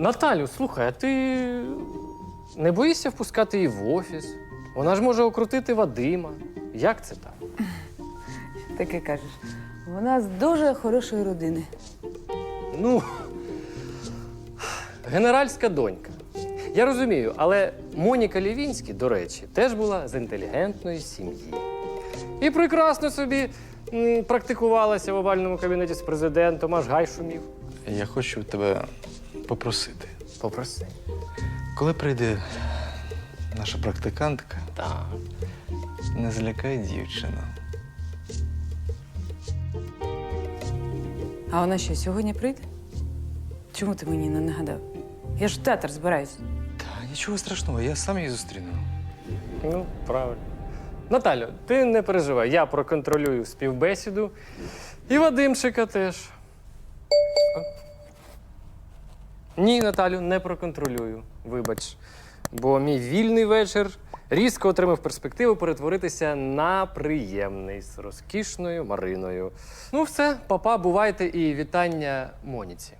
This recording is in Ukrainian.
Наталю, слухай, а ти не боїшся впускати її в офіс? Вона ж може окрутити Вадима. Як це так? Таке кажеш. Вона з дуже хорошої родини. Ну, генеральська донька. Я розумію, але Моніка Лівінський, до речі, теж була з інтелігентної сім'ї. І прекрасно собі м, практикувалася в овальному кабінеті з президентом, аж гай шумів. Я хочу тебе попросити. Попроси. Коли прийде наша практикантка, Так. не злякай дівчину. А вона що, сьогодні прийде? Чому ти мені не нагадав? Я ж в театр збираюсь. Та нічого страшного, я сам її зустріну. Ну, правильно. Наталю, ти не переживай, я проконтролюю співбесіду. І Вадимчика теж. Ні, Наталю, не проконтролюю. Вибач. Бо мій вільний вечір різко отримав перспективу перетворитися на приємний з розкішною Мариною. Ну, все, папа, бувайте і вітання Моніці.